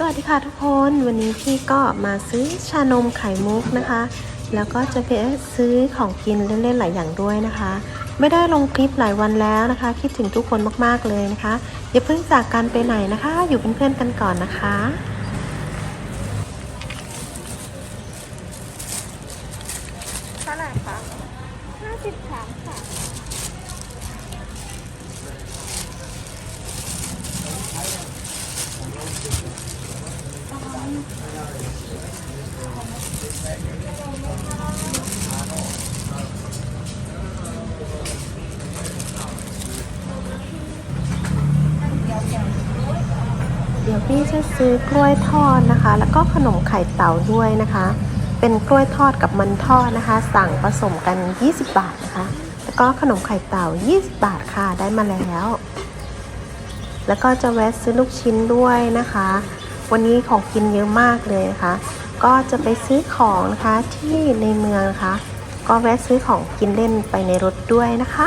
สวัสดีค่ะทุกคนวันนี้พี่ก็มาซื้อชานมไข่มุกนะคะ แล้วก็จะไปซื้อของกินเล่นๆหลายอย่างด้วยนะคะ ไม่ได้ลงคลิปหลายวันแล้วนะคะ คิดถึงทุกคนมากๆเลยนะคะอย่าเพิ่งจากกันไปไหนนะคะ อยู่เป็นเพื่อนกันก่อนนะคะเท่าไหร่คะห้าสิบสามค่ะ เดี๋ยวพี่จะซื้อกล้วยทอดนะคะ แล้วก็ขนมไข่เต่าด้วยนะคะ เป็นกล้วยทอดกับมันทอดนะคะ สั่งผสมกัน 20 บาทนะคะ แล้วก็ขนมไข่เต่า 20 บาทค่ะได้มาแล้ว แล้วก็จะแวะซื้อลูกชิ้นด้วยนะคะ วันนี้ของกินเยอะมากเลยนะคะ ก็จะไปซื้อของนะคะที่ในเมืองนะคะ ก็แวะซื้อของกินเล่นไปในรถด้วยนะคะ